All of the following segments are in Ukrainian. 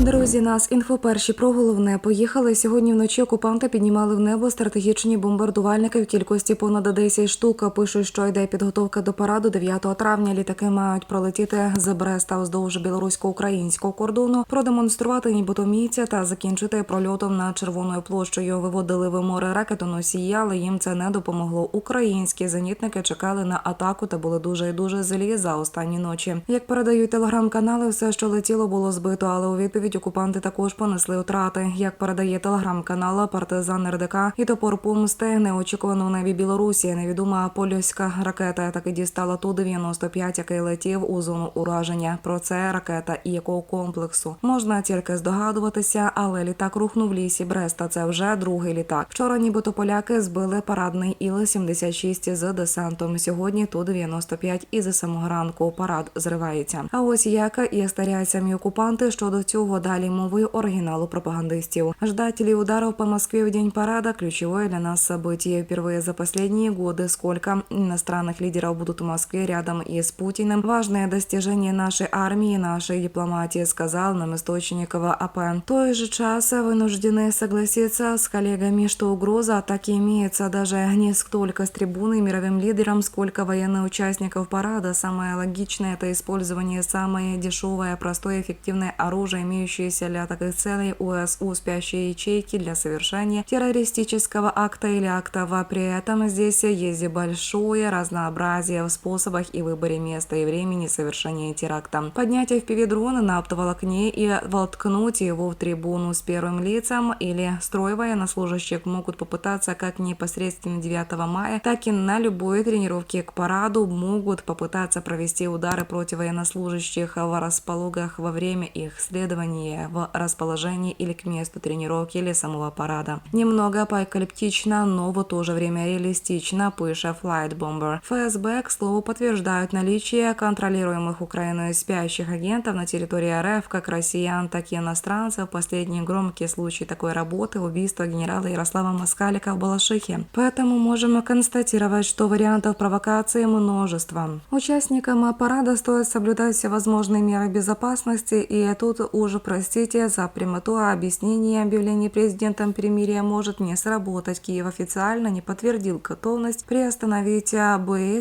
Друзі, нас інфо перші про головне поїхали. Сьогодні вночі окупанти піднімали в небо стратегічні бомбардувальники в кількості понад 10 штук. Пишуть, що йде підготовка до параду 9 травня. Літаки мають пролетіти з Бреста вздовж білорусько-українського кордону, продемонструвати нібито місця та закінчити прольотом над червоною площею. Виводили в море ракетоносії, але їм це не допомогло. Українські зенітники чекали на атаку та були дуже і дуже злі за останні ночі. Як передають телеграм-канали, все, що летіло, було збито, але у відповідь окупанти також понесли втрати. Як передає телеграм-канал партизан РДК і топор помсти неочікувано в небі Білорусі. Невідома польська ракета таки дістала ту 95 який летів у зону ураження. Про це ракета і якого комплексу можна тільки здогадуватися, але літак рухнув в лісі Бреста. Це вже другий літак. Вчора, нібито поляки збили парадний іл 76 з десантом. Сьогодні ту 95 і за самого ранку парад зривається. А ось як і старяють самі окупанти щодо цього далі мовою оригіналу пропагандистів. Ждатели ударов по Москве в день парада ключевое для нас событие. Впервые за последние годы сколько иностранных лидеров будут в Москве рядом и с Путиным. Важное достижение нашей армии, нашей дипломатии, сказал нам источник в АП. В той же час вынуждены согласиться с коллегами, что угроза атаки имеется даже не столько с трибуны мировым лидерам, сколько военных участников парада. Самое логичное это использование самое дешевое, простое, эффективное оружие, имеющееся для таких целей УСУ спящие ячейки для совершения террористического акта или актов. При этом здесь есть большое разнообразие в способах и выборе места и времени совершения теракта. Поднятие в дрона на оптоволокне и воткнуть его в трибуну с первым лицом или строй военнослужащих могут попытаться как непосредственно 9 мая, так и на любой тренировке к параду могут попытаться провести удары против военнослужащих в распологах во время их следования в расположении или к месту тренировки или самого парада. Немного апокалиптично, но в то же время реалистично, пыша Flight Bomber. ФСБ, к слову, подтверждают наличие контролируемых Украиной спящих агентов на территории РФ, как россиян, так и иностранцев. Последний громкий случай такой работы – убийство генерала Ярослава Москалика в Балашихе. Поэтому можем констатировать, что вариантов провокации множество. Участникам парада стоит соблюдать все возможные меры безопасности, и тут уже, простите за прямоту, а объяснение объявления президентом перемирия может не сработать. Киев официально не подтвердил готовность приостановить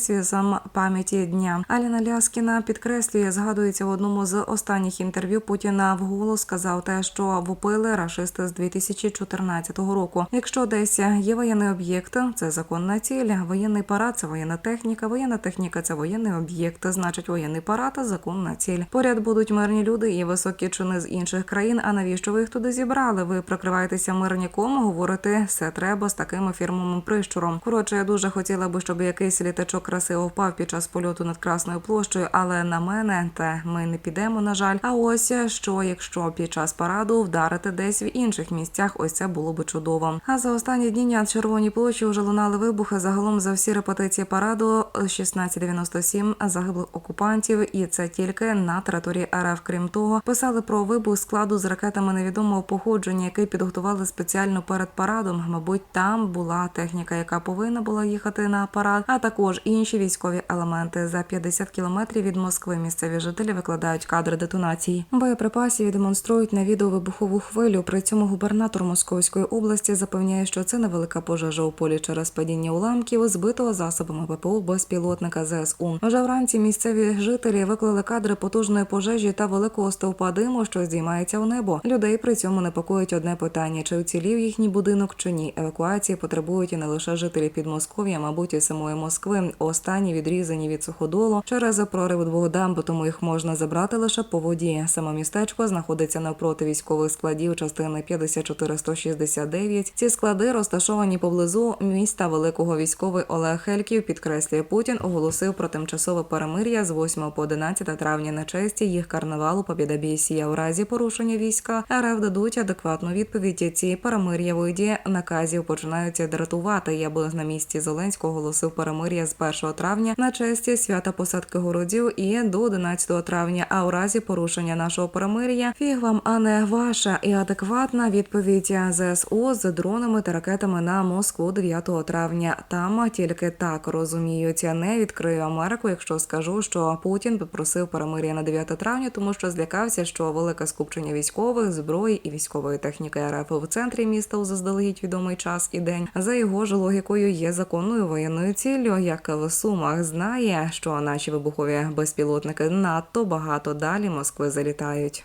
связом пам'яті дня. Аліна Ляскіна підкреслює, згадується в одному з останніх інтерв'ю Путіна вголос сказав те, що вупили рашисти з 2014 року. Якщо десь є воєнний об'єкт, це законна ціль. Воєнний парад це воєнна техніка. Воєнна техніка це воєнний об'єкт. Значить, воєнний парад законна ціль. Поряд будуть мирні люди і високі чини з інших країн. А навіщо ви їх туди зібрали? Ви прикриваєтеся мирняком, говорити все треба з таким фірмовим прищуром. Коротше, я дуже хотіла би, щоб якийсь літачок красиво впав під час польоту над Красною площею, але на мене те ми не підемо, на жаль. А ось що, якщо під час параду вдарити десь в інших місцях, ось це було би чудово. А за останні дні на червоній площі вже лунали вибухи. Загалом за всі репетиції параду 1697 загиблих окупантів, і це тільки на території РФ. Крім того, писали про вибух складу з ракетами невідомого походження, який підготували спеціально перед парадом. Мабуть, там була техніка, яка повинна була їхати на парад, а також інші військові елементи. За 50 кілометрів від Москви місцеві жителі викладають кадри детонації. Боєприпасів демонструють на відео вибухову хвилю. При цьому губернатор Московської області запевняє, що це невелика пожежа у полі через падіння уламків, збитого засобами ППО безпілотника ЗСУ. Вже вранці місцеві жителі виклали кадри потужної пожежі та великого стовпа диму, що здіймається у небо. Людей при цьому непокоїть одне питання: чи уцілів їхній будинок чи ні. Евакуації потребують і не лише жителі Підмосков'я, мабуть, і самої Москви. Останні відрізані від суходолу через прорив двох дамб, тому їх можна забрати лише по воді. Саме містечко знаходиться навпроти військових складів частини 54-169. Ці склади розташовані поблизу міста Великого військовий Олег Хельків. Підкреслює Путін, оголосив про тимчасове перемир'я з 8 по 11 травня на честі їх карнавалу Побєдобєсія. У разі порушення війська РФ дадуть адекватну відповідь. Ці перемир'я наказів починаються дратувати. Я був на місці Зеленського оголосив перемир'я з 1 травня на честі свята посадки городів і до 11 травня. А у разі порушення нашого перемир'я фіг вам, а не ваша і адекватна відповідь ЗСУ з дронами та ракетами на Москву 9 травня. Там тільки так розуміють. Не відкрию Америку, якщо скажу, що Путін попросив перемир'я на 9 травня, тому що злякався, що велика скупчення військових, зброї і військової техніки РФ в центрі міста у заздалегідь відомий час і день. За його ж логікою є законною воєнною ціллю, як в Сумах знає, що наші вибухові безпілотники надто багато далі Москви залітають.